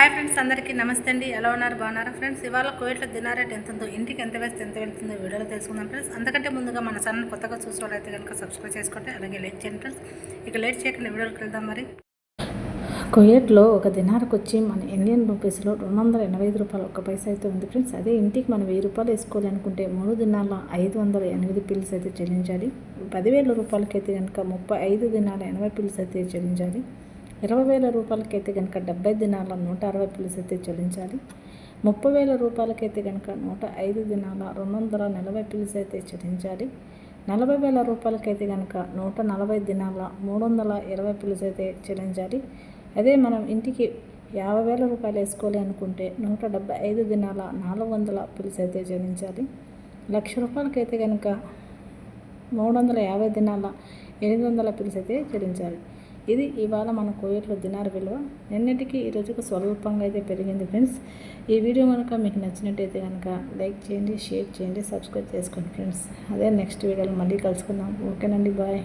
Hi friends అందరికీ నమస్తే అండి. ఎలా ఉన్నారు? బాగున్నారా ఫ్రెండ్స్? ఇవాళ కోవిడ్లో దినారేట్ రేట్ ఎంత ఉందో ఇంటికి ఎంత వేస్తే ఎంత వెళ్తుందో వీడియోలో తెలుసుకుందాం ఫ్రెండ్స్. అందుకంటే ముందుగా మన ఛానల్ కొత్తగా చూసుకోవాలైతే కనుక సబ్స్క్రైబ్ చేసుకోండి అలాగే లైక్ చేయండి ఫ్రెండ్స్. ఇక లేట్ చేయకుండా వీడియోకి వెళ్దాం మరి. కోయేట్లో ఒక దినారకు వచ్చి మన ఇండియన్ రూపీస్లో రెండు వందల ఎనభై ఐదు రూపాయలు ఒక పైసా అయితే ఉంది ఫ్రెండ్స్. అదే ఇంటికి మనం వెయ్యి రూపాయలు వేసుకోవాలనుకుంటే మూడు దినాల ఐదు వందల ఎనిమిది పిల్స్ అయితే చెల్లించాలి. పదివేల రూపాయలకైతే కనుక ముప్పై ఐదు దినాల ఎనభై పిల్స్ అయితే చెల్లించాలి. ఇరవై వేల రూపాయలకైతే కనుక డెబ్బై దినాల నూట అరవై పిల్స్ అయితే చెల్లించాలి. ముప్పై వేల రూపాయలకైతే కనుక నూట ఐదు దినాల రెండు వందల నలభై పిల్స్ అయితే చెల్లించాలి. నలభై వేల రూపాయలకైతే కనుక నూట నలభై దినాల మూడు వందల ఇరవై పులుసు అయితే చెల్లించాలి. అదే మనం ఇంటికి యాభై వేల రూపాయలు వేసుకోవాలి అనుకుంటే నూట డెబ్బై ఐదు దినాల నాలుగు వందల పిల్స్ అయితే చెల్లించాలి. లక్ష రూపాయలకైతే కనుక మూడు వందల యాభై దినాల ఎనిమిది వందల పిల్స్ అయితే చెల్లించాలి. ఇది ఇవాళ మన కోవిడ్లో దినార్ విలువ. నిన్నటికి ఈ స్వల్పంగా అయితే పెరిగింది ఫ్రెండ్స్. ఈ వీడియో కనుక మీకు నచ్చినట్టయితే కనుక లైక్ చేయండి షేర్ చేయండి సబ్స్క్రైబ్ చేసుకోండి ఫ్రెండ్స్. అదే నెక్స్ట్ వీడియోలో మళ్ళీ కలుసుకుందాం. ఓకేనండి బాయ్.